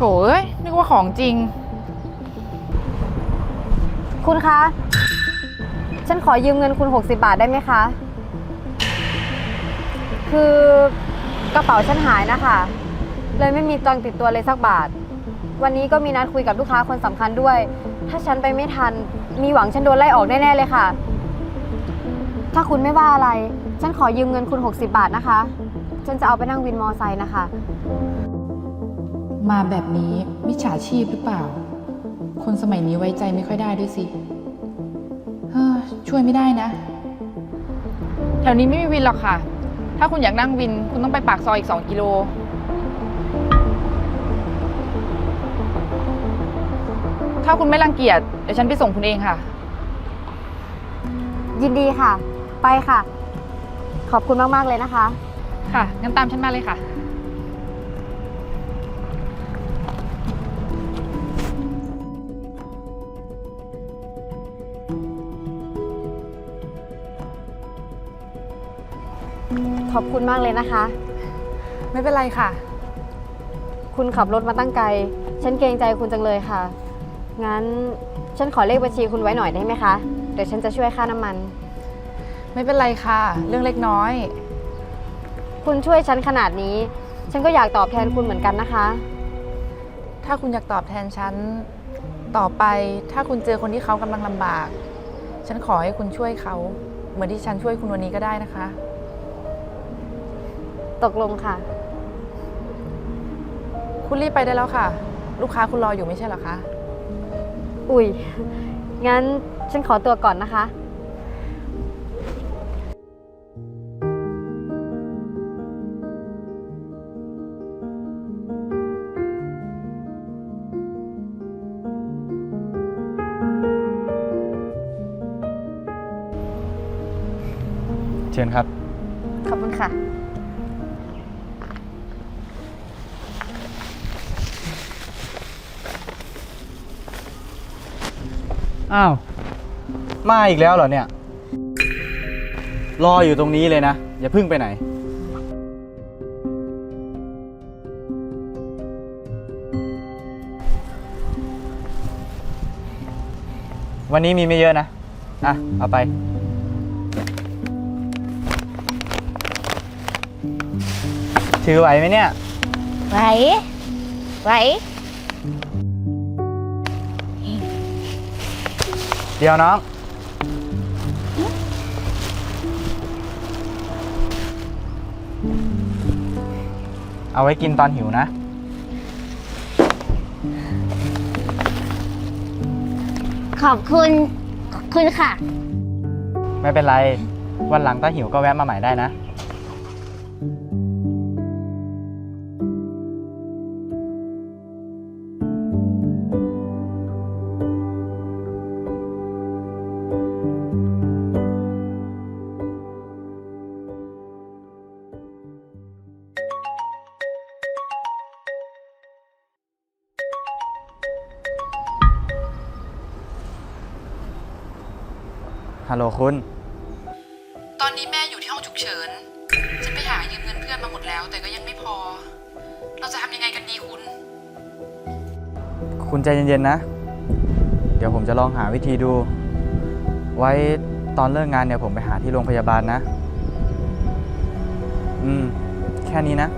โถเอ้ยนึกว่าของจริง คุณคะ ฉันขอยืมเงินคุณ 60 บาทได้ไหมคะ คือกระเป๋าฉันหายนะคะ เลยไม่มีตังค์ติดตัวเลยสักบาท วันนี้ก็มีนัดคุยกับลูกค้าคนสำคัญด้วย ถ้าฉันไปไม่ทัน มีหวังฉันโดนไล่ออกแน่ๆเลยค่ะ ถ้าคุณไม่ว่าอะไร ฉันขอยืมเงินคุณ 60 บาทนะคะ ฉันจะเอาไปนั่งวินมอไซค์นะคะ มาแบบนี้มิจฉาชีพหรือเปล่า คนสมัยนี้ไว้ใจไม่ค่อยได้ด้วยสิเฮ้อช่วยไม่ได้นะ แถวนี้ไม่มีวินหรอกค่ะ ถ้าคุณอยากนั่งวิน คุณต้องไปปากซอยอีก 2 กิโล ถ้าคุณไม่รังเกียจเดี๋ยวฉันไปส่งคุณเองค่ะ ยินดีค่ะ ไปค่ะ ขอบคุณมาก ๆ เลยนะคะ ค่ะ งั้นตามฉันมาเลยค่ะ อบคุณมากเลยนะคะ ไม่เป็นไรค่ะ คุณขับรถมาตั้งไกล ฉันเกรงใจคุณจังเลยค่ะ งั้นฉันขอเลขบัญชีคุณไว้หน่อยได้ไหมคะ เดี๋ยวฉันจะช่วยค่าน้ำมัน ไม่เป็นไรค่ะ เรื่องเล็กน้อย คุณช่วยฉันขนาดนี้ ฉันก็อยากตอบแทนคุณเหมือนกันนะคะ ถ้าคุณอยากตอบแทนฉัน ต่อไปถ้าคุณเจอคนที่เขากำลังลำบาก ฉันขอให้คุณช่วยเขา เหมือนที่ฉันช่วยคุณวันนี้ก็ได้นะคะ ตกลงค่ะ คุณรีบไปได้แล้วค่ะ ลูกค้าคุณรออยู่ไม่ใช่เหรอคะ อุ้ยงั้นฉันขอตัวก่อนนะคะ เชิญครับ ขอบคุณค่ะ อ้าว มาอีกแล้วเหรอเนี่ย รออยู่ตรงนี้เลยนะ อย่าเพิ่งไปไหน วันนี้มีไม่เยอะนะ อะ เอาไป ถือไหวไหมเนี่ย ไหว ไหว เดี๋ยวน้อง เอาไว้กินตอนหิวนะ ขอบคุณขอบคุณค่ะ ไม่เป็นไร วันหลังถ้าหิวก็แวะมาใหม่ได้นะ ฮัลโหลคุณ ตอนนี้แม่อยู่ที่ห้องฉุกเฉิน ฉันไปหายืมเงินเพื่อนมาหมดแล้ว แต่ก็ยังไม่พอ เราจะทำยังไงกันดีคุณ คุณใจเย็นๆนะ เดี๋ยวผมจะลองหาวิธีดู ไว้ตอนเลิกงานเนี่ยผมไปหาที่โรงพยาบาลนะ อืม แค่นี้นะ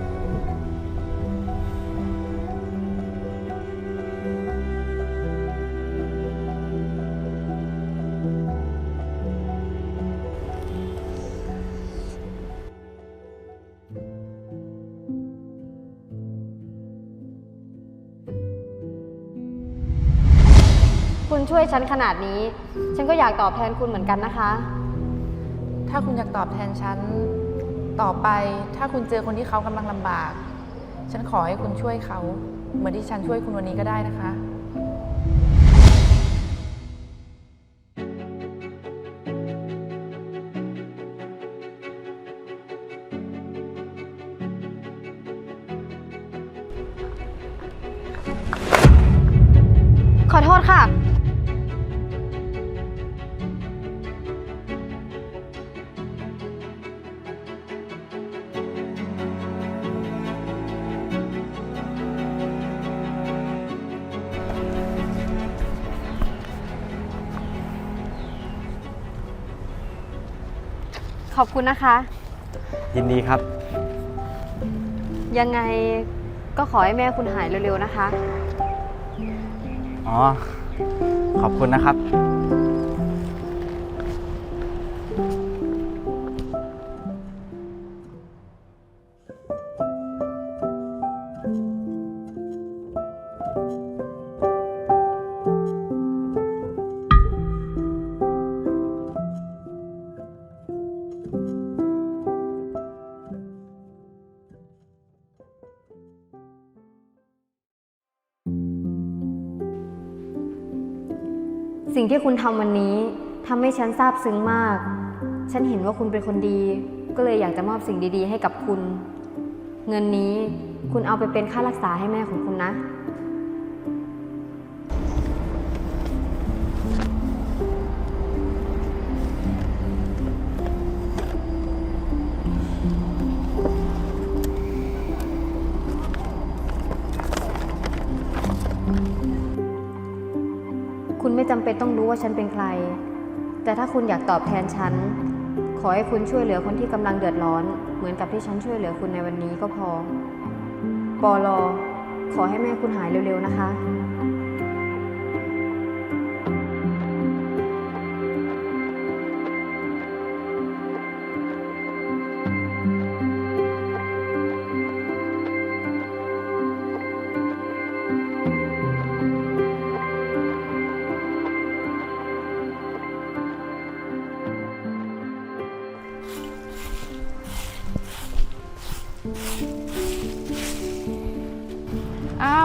คุณช่วยฉันขนาดนี้ ฉันก็อยากตอบแทนคุณเหมือนกันนะคะ ถ้าคุณอยากตอบแทนฉัน ต่อไปถ้าคุณเจอคนที่เขากำลังลำบาก ฉันขอให้คุณช่วยเขา เหมือนที่ฉันช่วยคุณวันนี้ก็ได้นะคะ ขอโทษค่ะ อบคุณนะคะ ยินดีครับ ยังไงก็ขอให้แม่คุณหายเร็วๆนะคะ อ๋อ ขอบคุณนะครับ สิ่งที่คุณทำวันนี้ทำให้ฉันซาบซึ้งมาก ฉันเห็นว่าคุณเป็นคนดี ก็เลยอยากจะมอบสิ่งดีๆ ให้กับคุณ เงินนี้คุณเอาไปเป็นค่ารักษาให้แม่ของคุณนะ คุณไม่จำเป็นต้องรู้ว่าฉันเป็นใคร แต่ถ้าคุณอยากตอบแทนฉัน ขอให้คุณช่วยเหลือคนที่กำลังเดือดร้อน เหมือนกับที่ฉันช่วยเหลือคุณในวันนี้ก็พอปอลอขอให้แม่คุณหายเร็วๆนะคะ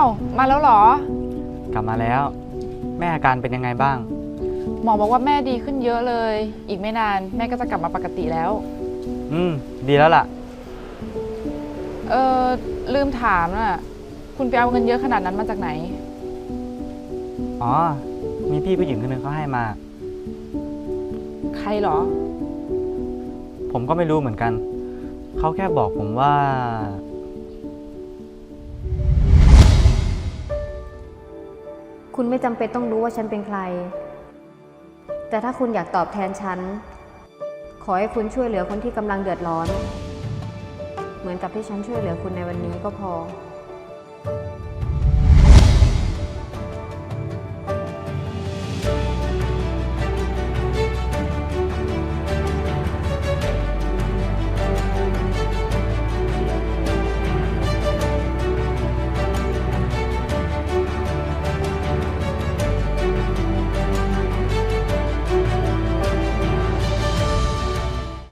าวมาแล้วเหรอ กลับมาแล้ว แม่อาการเป็นยังไงบ้าง หมอบอกว่าแม่ดีขึ้นเยอะเลย อีกไม่นานแม่ก็จะกลับมาปกติแล้ว อืม ดีแล้วล่ะ เออลืมถามน่ะ คุณไปเอาเงินเยอะขนาดนั้นมาจากไหน อ๋อ มีพี่ผู้หญิงคนหนึงเขาให้มา ใครเหรอ ผมก็ไม่รู้เหมือนกัน เขาแค่บอกผมว่า คุณไม่จำเป็นต้องรู้ว่าฉันเป็นใคร แต่ถ้าคุณอยากตอบแทนฉัน ขอให้คุณช่วยเหลือคนที่กำลังเดือดร้อน เหมือนกับที่ฉันช่วยเหลือคุณในวันนี้ก็พอ